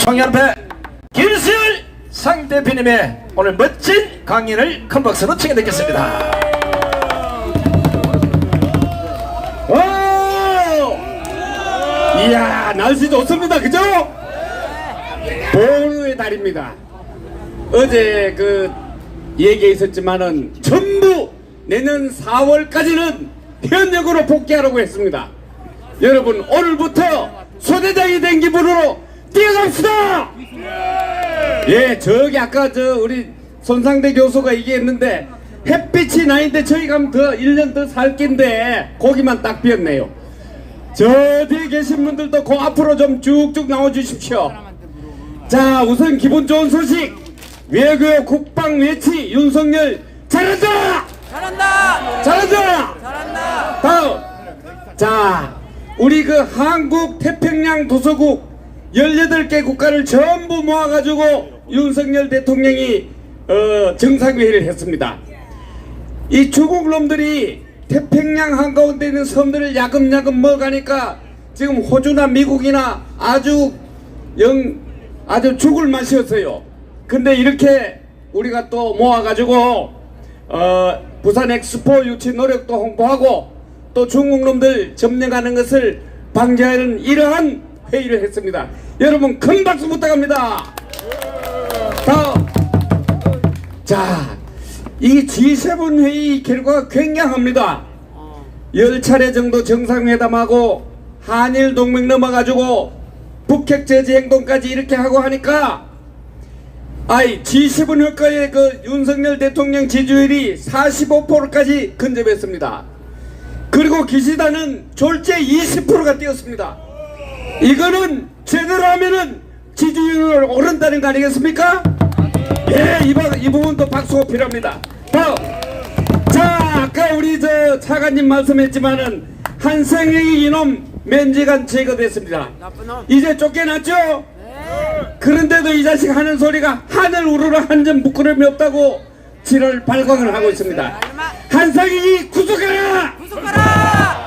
청년배 김수열 상 대표님의 오늘 멋진 강연을 큰 박수로 청해 듣겠습니다. 오! 이야 날씨 좋습니다 그죠? 보루의 달입니다 어제 그 얘기 있었지만은 전부 내년 4월까지는 현역으로 복귀하라고 했습니다 여러분 오늘부터 소대장이 된 기분으로 뛰어갑시다 예 저기 아까 저 우리 손상대 교수가 얘기했는데 햇빛이 나인데 저희 가면 더 1년 더 살 낀데 거기만 딱 비었네요 저 뒤에 계신 분들도 그 앞으로 좀 쭉쭉 나와 주십시오. 자, 우선 기분 좋은 소식. 외교 국방 외치 윤석열 잘한다! 잘한다! 잘한다! 잘한다! 다음. 자, 우리 그 한국 태평양 도서국 18개 국가를 전부 모아가지고 윤석열 대통령이 어, 정상회의를 했습니다. 이 중국 놈들이 태평양 한가운데 있는 섬들을 야금야금 먹으니까 지금 호주나 미국이나 아주 영 아주 죽을 맛이었어요. 근데 이렇게 우리가 또 모아가지고 어, 부산 엑스포 유치 노력도 홍보하고 또 중국 놈들 점령하는 것을 방지하는 이러한 회의를 했습니다. 여러분 큰 박수 부탁합니다. 다음 자, 이 G7 회의 결과가 굉장합니다. 열 차례 정도 정상회담하고 한일 동맹 넘어가지고 북핵 제재 행동까지 이렇게 하고 하니까 아이 G7 효과의 그 윤석열 대통령 지지율이 45%까지 근접했습니다. 그리고 기시다는 졸제 20%가 뛰었습니다. 이거는 제대로 하면은 지지율을 오른다는 거 아니겠습니까? 예, 이, 부- 이 부분도 박수가 필요합니다. 다음. 자, 아까 우리 저 차관님 말씀했지만은 한생의 이놈 면제관 제거됐습니다. 이제 쫓겨났죠? 네! 그런데도 이 자식 하는 소리가 하늘 우러러 한점 부끄러움이 없다고 지를 발광을 하고 있습니다. 한상이! 구속하라! 구속하라!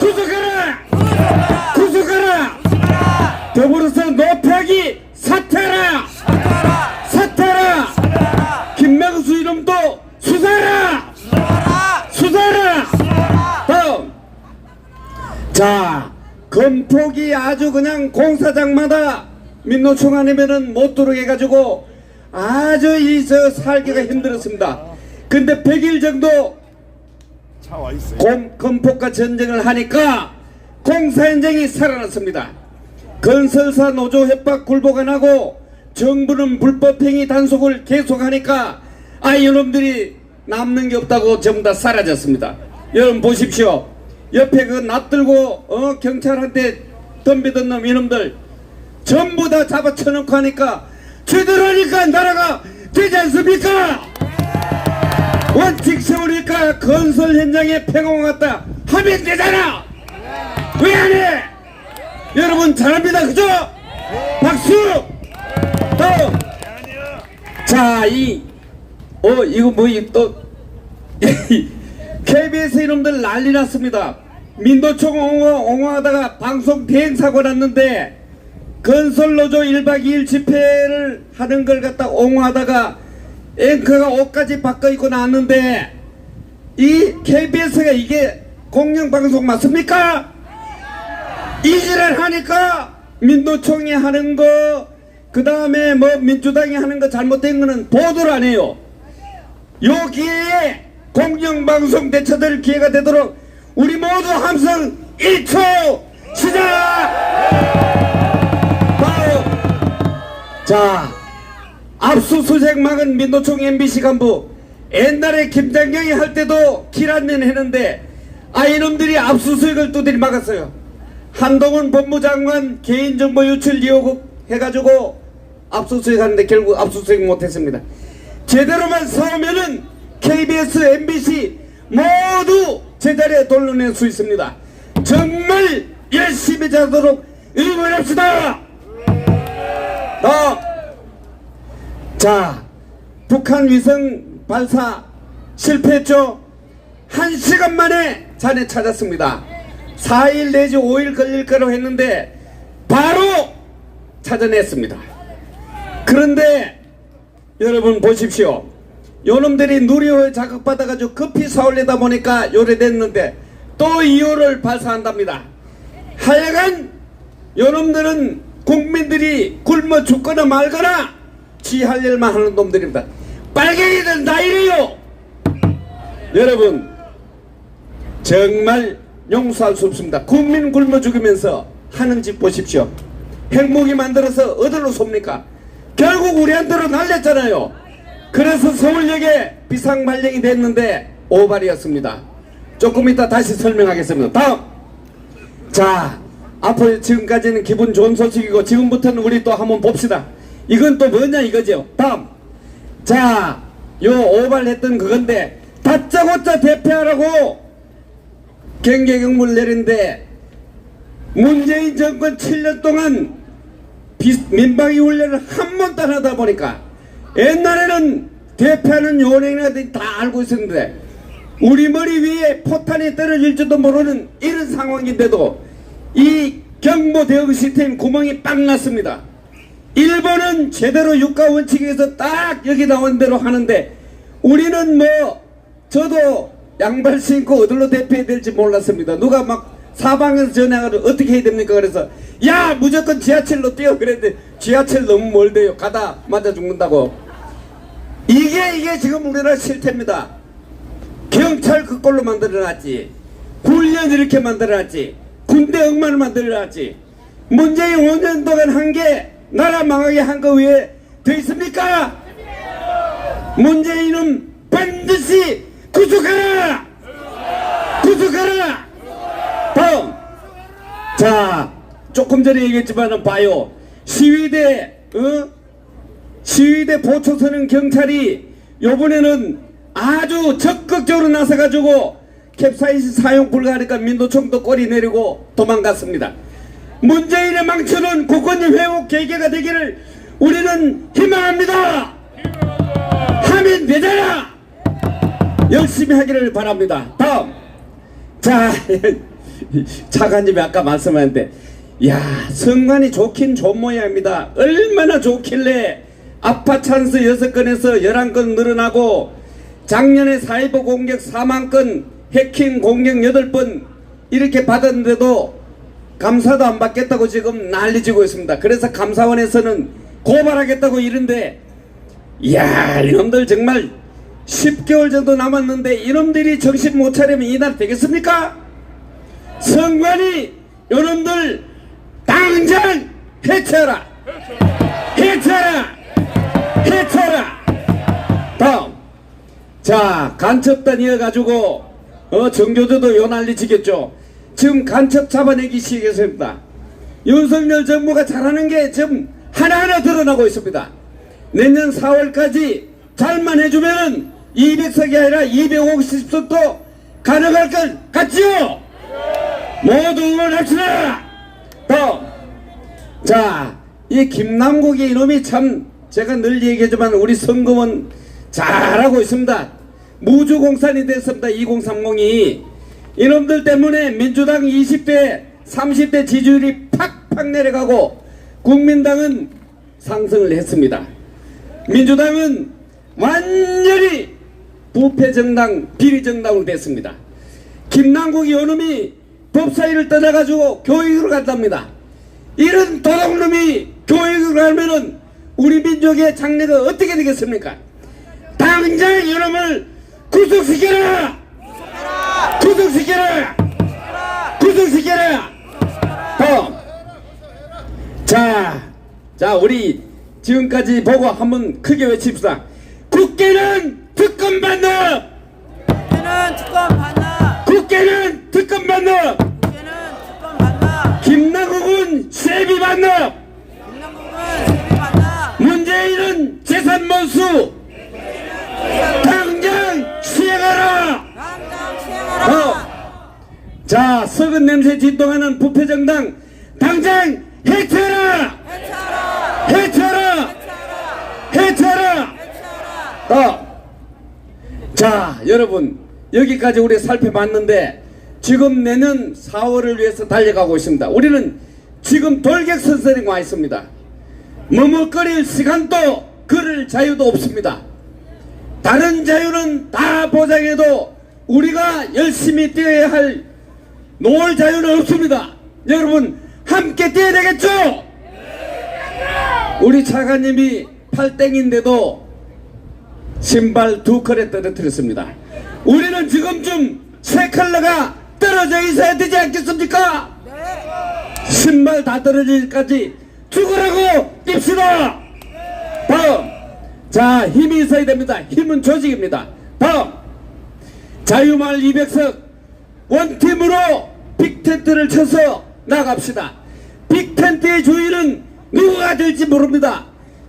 더불어서 노패기 사퇴하라! 사퇴하라! 사퇴하라! 사퇴하라! 김명수 이름도! 수사하라! 수사하라! 수사하라! 다음 자 건폭이 아주 그냥 공사장마다 민노총 아니면은 못 들어오게 해가지고 아주 이저 살기가 힘들었습니다 근데 100일 정도 공, 건폭과 전쟁을 하니까 공사 현장이 살아났습니다 건설사 노조 협박 굴복 안 하고 정부는 불법행위 단속을 계속하니까 아 이놈들이 남는 게 없다고 전부 다 사라졌습니다. 여러분 보십시오. 옆에 그 납들고 어 경찰한테 덤비던 놈 이놈들 전부 다 잡아 쳐놓고 하니까 제대로 하니까 나라가 되지 않습니까? 원칙 세우니까 건설 현장에 평화가 왔다 하면 되잖아. 왜 안 해? 여러분 잘합니다 그죠? 박수 다음 자 이 어 이거 뭐또 KBS 이놈들 난리 났습니다 민도총 옹호, 옹호 하다가 방송 대행 사고 났는데 건설노조 1박 2일 집회를 하는 걸 갖다 옹호하다가 앵커가 옷까지 바꿔 입고 나왔는데 이 KBS가 이게 공영방송 맞습니까? 이지랄 하니까 민노총이 하는 거, 그 다음에 뭐 민주당이 하는 거 잘못된 거는 보도를 안 해요. 요 기회에 공영방송 대처될 기회가 되도록 우리 모두 함성 1초 시작! 다음. 자, 압수수색 막은 민노총 MBC 간부 옛날에 김장경이 할 때도 길안면 했는데 아 이놈들이 압수수색을 두드리 막았어요. 한동훈 법무장관 개인정보 유출 의혹 해가지고 압수수색 하는데 결국 압수수색 못했습니다. 제대로만 싸우면은 KBS, MBC 모두 제자리에 돌려낼 수 있습니다. 정말 열심히 자도록 응원합시다. 어. 자, 북한 위성 발사 실패했죠? 한 시간 만에 잔해 찾았습니다. 4일 내지 5일 걸릴 거라고 했는데 바로 찾아냈습니다. 그런데 여러분 보십시오. 요놈들이 누리호에 자극받아가지고 급히 사올리다 보니까 요래 됐는데 또 2호를 발사한답니다. 하여간 요놈들은 국민들이 굶어 죽거나 말거나 지 할 일만 하는 놈들입니다. 빨갱이들 다 이래요. 여러분 정말 용서할 수 없습니다. 국민 굶어 죽이면서 하는 짓 보십시오. 핵무기 만들어서 어디로 쏩니까? 결국 우리한테로 날렸잖아요. 그래서 서울역에 비상 발령이 됐는데 오발이었습니다. 조금 이따 다시 설명하겠습니다. 다음. 자, 앞으로 지금까지는 기분 좋은 소식이고 지금부터는 우리 또 한번 봅시다. 이건 또 뭐냐 이거죠. 다음. 자, 요 오발했던 그건데 다짜고짜 대표하라고 경계경물 내린데 문재인 정권 7년 동안 비- 민방위 훈련을 한 번도 안 하다 보니까 옛날에는 대표하는 요령이라든지 다 알고 있었는데 우리 머리 위에 포탄이 떨어질지도 모르는 이런 상황인데도 이 경보 대응 시스템 구멍이 빵 났습니다. 일본은 제대로 육가 원칙에서 딱 여기 나온 대로 하는데 우리는 뭐 저도 양발 신고 어디로 대피해야 될지 몰랐습니다. 누가 막 사방에서 전화를 어떻게 해야 됩니까? 그래서 야 무조건 지하철로 뛰어 그랬는데 지하철 너무 멀대요. 가다 맞아 죽는다고. 이게 이게 지금 우리나라 실태입니다. 경찰 그 꼴로 만들어놨지. 훈련 이렇게 만들어놨지. 군대 억만을 만들어놨지. 문재인 5년 동안 한 게 나라 망하게 한 거 외에 더 있습니까? 문재인은 반드시 구속하라! 구속하라! 다음! 자, 조금 전에 얘기했지만 봐요. 시위대, 어? 시위대 보초서는 경찰이 요번에는 아주 적극적으로 나서가지고 캡사이신 사용 불가하니까 민도총도 꼬리 내리고 도망갔습니다. 문재인의 망쳐놓은 국권님 회복 계기가 되기를 우리는 희망합니다. 하면 되잖아. 열심히 하기를 바랍니다. 다음. 자, 차관님이 아까 말씀하셨는데, 야, 성관이 좋긴 좋은 모양입니다. 얼마나 좋길래 아파 찬스 여섯 건에서 11건 늘어나고, 작년에 사이버 공격 4만 건, 해킹 공격 8번 이렇게 받았는데도 감사도 안 받겠다고 지금 난리지고 있습니다. 그래서 감사원에서는 고발하겠다고 이런데, 이야, 이놈들 정말 10개월 정도 남았는데 이놈들이 정신 못 차리면 이날 되겠습니까? 성관이 이놈들 당장 해쳐라! 해쳐라! 해쳐라! 다음. 자, 간첩단 이어가지고, 어, 정교조도 요 난리 치겠죠. 지금 간첩 잡아내기 시작했습니다. 윤석열 정부가 잘하는 게 지금 하나하나 드러나고 있습니다. 내년 4월까지 잘만 해주면은 200석이 아니라 250석도 가능할 것 같지요? 모두 응원합시다! 또, 자, 이 김남국이 이놈이 참 제가 늘 얘기하지만 우리 선거원 잘하고 있습니다. 무주공산이 됐습니다. 2030이. 이놈들 때문에 민주당 20대, 30대 지지율이 팍팍 내려가고 국민당은 상승을 했습니다. 민주당은 완전히 부패정당, 비리정당으로 됐습니다. 김남국 요놈이 법사위를 떠나가지고 교육으로 간답니다. 이런 도둑놈이 교육을 가면은 우리 민족의 장래가 어떻게 되겠습니까? 당장 이놈을 구속시켜라! 구속시켜라! 구속시켜라! 다음. 자, 자, 우리 지금까지 보고 한번 크게 외칩시다. 국회는 특검 반납! 국회는 특검 반납. 국회는 특검 반납! 국회는 특검 반납. 김남국은 세비 반납! 김남국은 세비 반납. 문재인은 재산 몰수! 당장 시행하라! 당장 어. 시행하라. 자, 썩은 냄새 진동하는 부패정당 당장 해체하라! 해체하라. 해체하라! 해체하라! 어. 자, 여러분, 여기까지 우리 살펴봤는데, 지금 내년 4월을 위해서 달려가고 있습니다. 우리는 지금 돌격선선에 와 있습니다. 머뭇거릴 시간도 그럴 자유도 없습니다. 다른 자유는 다 보장해도 우리가 열심히 뛰어야 할놀 자유는 없습니다. 여러분 함께 뛰어야 되겠죠? 우리 차관님이 팔땡인데도 신발 두 컬에 떨어뜨렸습니다. 우리는 지금쯤 세 컬러가 떨어져 있어야 되지 않겠습니까? 신발 다 떨어질까지 죽으라고 뜁시다! 다음! 자, 힘이 있어야 됩니다. 힘은 조직입니다. 다음! 자유마을 200석 원팀으로 빅텐트를 쳐서 나갑시다. 빅텐트의 주인은 누구가 될지 모릅니다.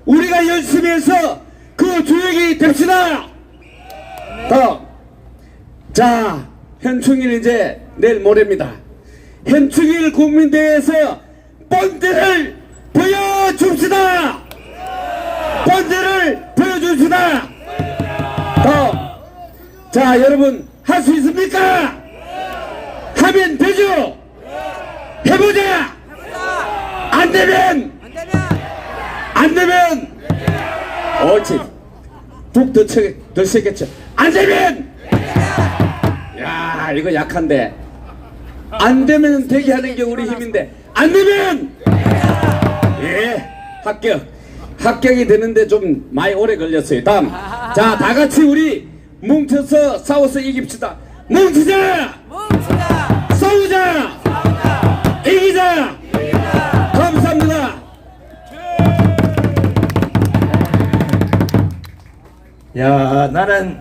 우리가 열심히 해서 그 주역이 됩시다! 다음! 자, 현충일 이제 내일 모레입니다. 현충일 국민대회에서 본드를 보여줍시다! 본드를 보여줍시다! 다음! 자, 여러분, 할 수 있습니까? 하면 되죠? 해보자! 안 되면 안 되면! 옳지. 북더 쳐, 더 세겠죠. 안 되면! 야, 이거 약한데. 안 되면 되게 하는 게 우리 힘인데. 안 되면! 예, 합격. 합격이 되는데 좀 많이 오래 걸렸어요. 다음. 자, 다 같이 우리 뭉쳐서 싸워서 이깁시다. 뭉치자! 뭉치자 싸우자! 싸우자 이기자! 야 나는